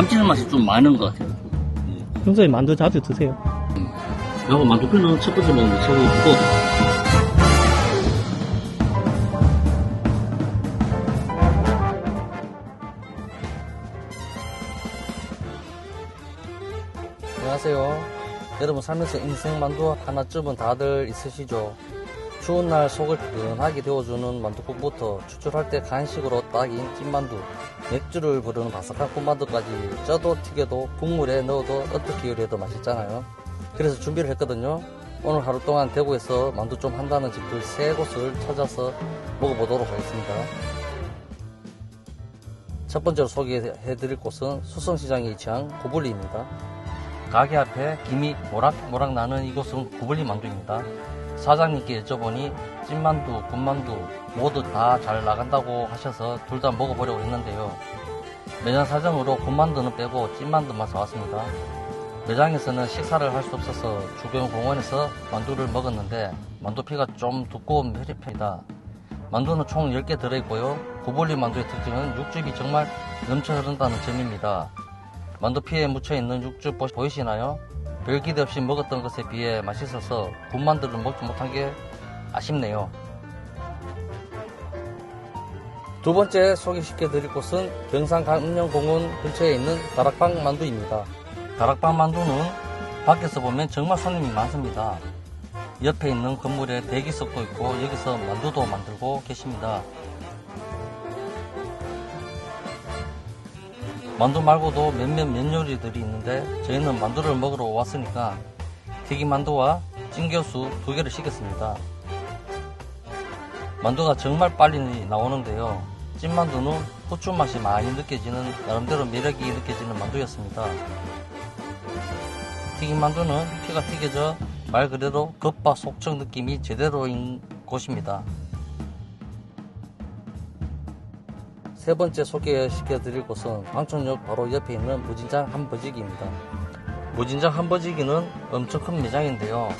감칠맛이 좀 많은 것 같아요. 평소에 만두 자주 드세요? 그리고 만두피는 첫 번째 먹는 게 최고 두꺼워. 안녕하세요. 여러분 살면서 인생 만두 하나쯤은 다들 있으시죠? 추운 날 속을 뜨끈하게 데워주는 만두국부터 추출할 때 간식으로 딱인 찐만두, 맥주를 부르는 바삭한 군만두까지 쪄도 튀겨도 국물에 넣어도 어떻게 요리해도 맛있잖아요. 그래서 준비를 했거든요. 오늘 하루 동안 대구에서 만두 좀 한다는 집들 세 곳을 찾아서 먹어보도록 하겠습니다. 첫 번째로 소개해드릴 곳은 수성시장에 위치한 고블리입니다. 가게 앞에 김이 모락모락 나는 이곳은 구블리 만두입니다. 사장님께 여쭤보니 찐만두, 군만두 모두 다 잘 나간다고 하셔서 둘 다 먹어보려고 했는데요. 매장 사정으로 군만두는 빼고 찐만두만 사왔습니다. 매장에서는 식사를 할 수 없어서 주변 공원에서 만두를 먹었는데 만두피가 좀 두꺼운 편이다. 만두는 총 10개 들어있고요. 구볼리 만두의 특징은 육즙이 정말 넘쳐 흐른다는 점입니다. 만두피에 묻혀있는 육즙 보- 보이시나요? 별 기대 없이 먹었던 것에 비해 맛있어서 군만두를 먹지 못한 게 아쉽네요. 두 번째 소개시켜 드릴 곳은 경산 강릉공원 근처에 있는 다락방 만두입니다. 다락방 만두는 밖에서 보면 정말 손님이 많습니다. 옆에 있는 건물에 대기 석도 있고 여기서 만두도 만들고 계십니다. 만두 말고도 몇몇 면 요리들이 있는데 저희는 만두를 먹으러 왔으니까 튀김 만두와 찐겨수 두 개를 시켰습니다. 만두가 정말 빨리 나오는데요. 찐만두는 후추 맛이 많이 느껴지는 나름대로 매력이 느껴지는 만두였습니다. 튀김 만두는 피가 튀겨져 말 그대로 겉바 속촉 느낌이 제대로인 곳입니다. 세 번째 소개시켜 드릴 곳은 광천역 바로 옆에 있는 무진장 한버지기입니다. 무진장 한버지기는 엄청 큰 매장인데요.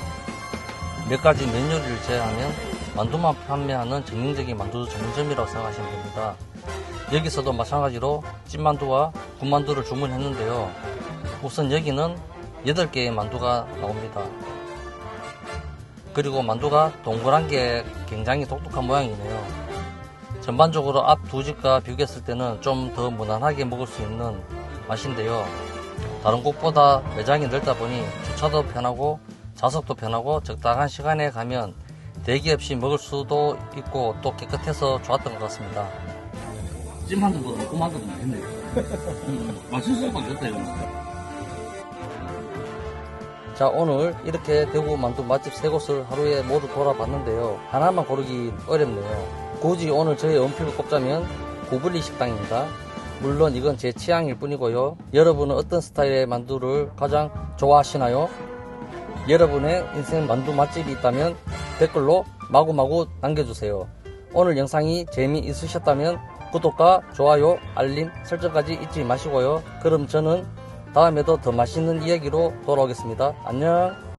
몇 가지 면 요리를 제외하면 만두만 판매하는 전형적인 만두 전문점이라고 생각하시면 됩니다. 여기서도 마찬가지로 찐만두와 군만두를 주문했는데요. 우선 여기는 8개의 만두가 나옵니다. 그리고 만두가 동그란 게 굉장히 독특한 모양이네요. 전반적으로 앞 두 집과 비교했을 때는 좀 더 무난하게 먹을 수 있는 맛인데요. 다른 곳보다 매장이 넓다 보니 주차도 편하고 좌석도 편하고 적당한 시간에 가면 대기 없이 먹을 수도 있고 또 깨끗해서 좋았던 것 같습니다. 찐만두보다 군만두가 맛있네요. 음, 맛있을 수밖에 없다, 이거. 자 오늘 이렇게 대구 만두 맛집 세 곳을 하루에 모두 돌아봤는데요 하나만 고르기 어렵네요 굳이 오늘 저의 원픽을 꼽자면 고블리 식당입니다 물론 이건 제 취향일 뿐이고요 여러분은 어떤 스타일의 만두를 가장 좋아하시나요? 여러분의 인생 만두 맛집이 있다면 댓글로 마구마구 남겨주세요 오늘 영상이 재미있으셨다면 구독과 좋아요 알림 설정까지 잊지 마시고요 그럼 저는 다음에도 더 맛있는 이야기로 돌아오겠습니다. 안녕.